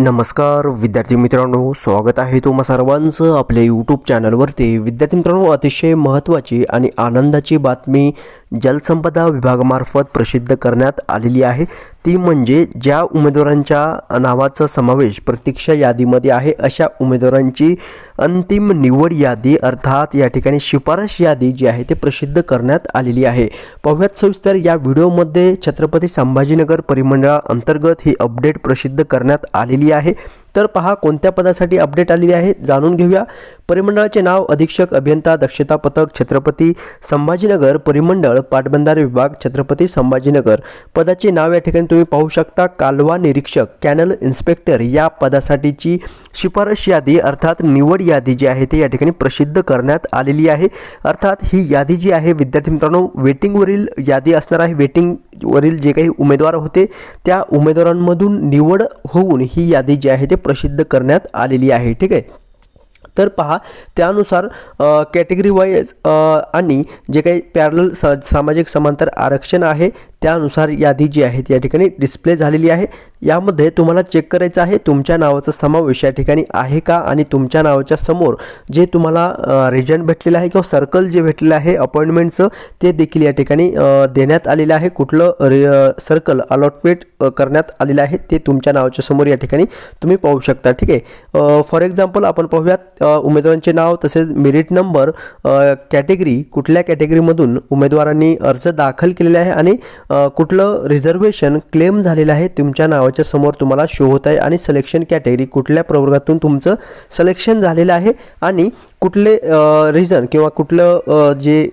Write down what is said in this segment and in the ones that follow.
नमस्कार विद्यार्थी मित्रांनो स्वागत आहे तुम्हा सर्वांचं आपल्या यूट्यूब चॅनलवरती विद्यार्थी मित्रांनो अतिशय महत्त्वाची आणि आनंदाची बातमी जलसंपदा विभागामार्फत प्रसिद्ध करण्यात आलेली आहे. ती म्हणजे ज्या उमेदवारांच्या नावाचा समावेश प्रतीक्षा यादीमध्ये आहे अशा उमेदवारांची अंतिम निवड यादी अर्थात या ठिकाणी शिफारस यादी जी आहे ते प्रसिद्ध करण्यात आलेली आहे. पाहुयात सविस्तर या व्हिडिओमध्ये छत्रपती संभाजीनगर परिमंडळाअंतर्गत ही अपडेट प्रसिद्ध करण्यात आलेली आहे. तर पहा कोणत्या पदासाठी अपडेट आलेली आहे जाणून घेऊया. परिमंडळाचे नाव अधीक्षक अभियंता दक्षता पथक छत्रपती संभाजीनगर परिमंडळ पाटबंधारे विभाग छत्रपती संभाजीनगर. पदाचे नाव या ठिकाणी तुम्ही पाहू शकता. कालवा निरीक्षक कॅनल इन्स्पेक्टर या पदासाठीची शिफारस यादी अर्थात निवड यादी जी आहे ती या ठिकाणी प्रसिद्ध करण्यात आलेली आहे. अर्थात ही यादी जी आहे विद्यार्थी मित्रांनो वेटिंगवरील यादी असणार आहे. वेटिंगवरील जे काही उमेदवार होते त्या उमेदवारांमधून निवड होऊन ही यादी जी आहे ते प्रसिद्ध करण्यात आलेली आहे ठीक आहे? तर पहा त्यानुसार कॅटेगरी वाईज आणि जे काही पॅरल स सामाजिक समांतर आरक्षण आहे त्यानुसार यादी जी आहे या ठिकाणी डिस्प्ले झालेली आहे. यामध्ये तुम्हाला चेक करायचं आहे तुमच्या नावाचा समावेश या ठिकाणी आहे का? आणि तुमच्या नावाच्या समोर जे तुम्हाला रिजन भेटलेलं आहे किंवा सर्कल जे भेटलेलं आहे अपॉइंटमेंटचं ते देखील या ठिकाणी देण्यात आलेलं आहे. कुठलं रि सर्कल अलॉटमेंट करण्यात आलेलं आहे ते तुमच्या नावाच्या समोर या ठिकाणी तुम्ही पाहू शकता. ठीक आहे? फॉर एक्झाम्पल आपण पाहूयात उमेदवारांचे नाव तसेच मेरिट नंबर कॅटेगरी कुठल्या कॅटेगरीमधून उमेदवारांनी अर्ज दाखल केलेला आहे आणि कुठलं रिझर्वेशन क्लेम झालेलं आहे तुमच्या नावाच्या समोर तुम्हाला शो होत आहे आणि सिलेक्शन कॅटेगरी कुठल्या प्रवर्गातून तुमचं सिलेक्शन झालेलं आहे आणि कुठले रिझन किंवा कुठलं जे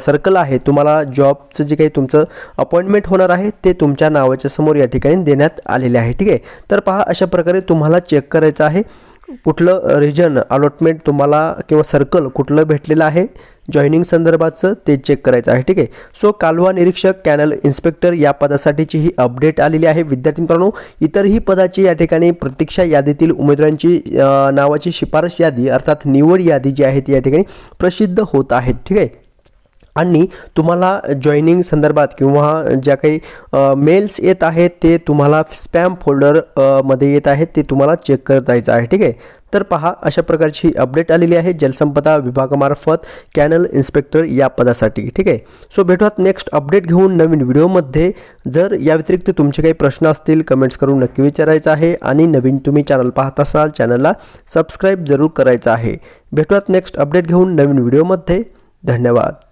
सर्कल आहे तुम्हाला जॉबचं जे काही तुमचं अपॉइंटमेंट होणार आहे ते तुमच्या नावाच्या समोर या ठिकाणी देण्यात आलेले आहे. ठीक आहे? तर पहा अशा प्रकारे तुम्हाला चेक करायचं आहे. कुठलं रिजन अलॉटमेंट तुम्हाला किंवा सर्कल कुठलं भेटलेलं आहे जॉईनिंग संदर्भाचं ते चेक करायचं आहे ठीक आहे? सो कालवा निरीक्षक कॅनल इन्स्पेक्टर या पदासाठीची ही अपडेट आलेली आहे. विद्यार्थी मित्रांनो इतरही पदाची या ठिकाणी प्रतीक्षा यादीतील उमेदवारांची नावाची शिफारस यादी अर्थात निवड यादी जी आहे ती या ठिकाणी प्रसिद्ध होत आहेत ठीक आहे? आणि तुम्हाला जॉईनिंग संदर्भात किंवा ज्या काही मेल्स येत आहेत ते तुम्हाला स्पॅम फोल्डरमध्ये येत आहेत ते तुम्हाला चेक करता आहे. ठीक आहे? तर पहा अशा प्रकारची अपडेट आलेली आहे जलसंपदा विभागामार्फत कॅनल इन्स्पेक्टर या पदासाठी. ठीक आहे? सो भेटूयात नेक्स्ट अपडेट घेऊन नवीन व्हिडिओमध्ये. जर या व्यतिरिक्त तुमचे काही प्रश्न असतील कमेंट्स करून नक्की विचारायचं आहे आणि नवीन तुम्ही चॅनल पाहत असाल चॅनलला सबस्क्राईब जरूर करायचं आहे. भेटूयात नेक्स्ट अपडेट घेऊन नवीन व्हिडिओमध्ये. धन्यवाद.